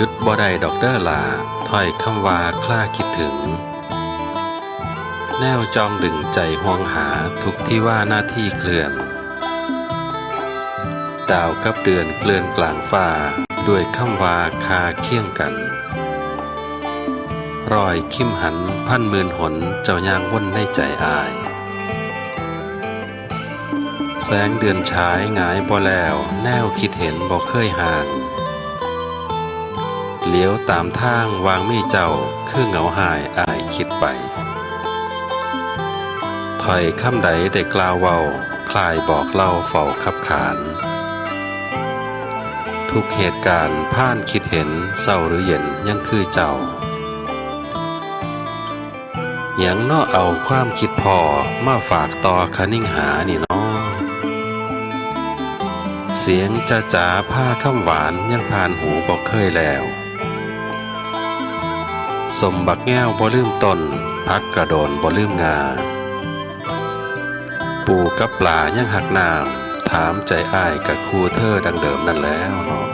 ยุดบ่ได้ดอกเด้อล่ะถ้อยคำว่าคล้าคิดถึง แนวจองดึงใจห่วงหาทุกที่ว่าหน้าที่เคลื่อน ดาวกับเดือนเกลื่อนกลางฟ้าด้วยคำว่าคาเคียงกัน รอยคิมหันพันหมื่นหนเจ้าย่างว่นในใจอาย แสงเดือนฉายงายบ่แล้ว แนวคิดเห็นบ่เคยห่าง เลี้ยวตามทางวางมีเจ้า คือเหงาหายอายคิดไปถอยคำใดได้กล่าวเว้าคลายบอกเล่าเฝ้าขับขาน ทุกเหตุการณ์ผ่านคิดเห็นเศร้าหรือเย็นยังคือเจ้าหยังนอเอาความคิดพอมาฝากต่อคนิ่งหานี่น้อเสียงจะจ๋าผ้าคำหวานยังผ่านหูบอกเคยแล้ว สมบักแง้วบ่ลืมตนพักกระโดนบ่ลืมงา ปูกับปลายังหักน้ำถามใจอ้ายกับครูเธอดังเดิมนั่นแล้วเนาะ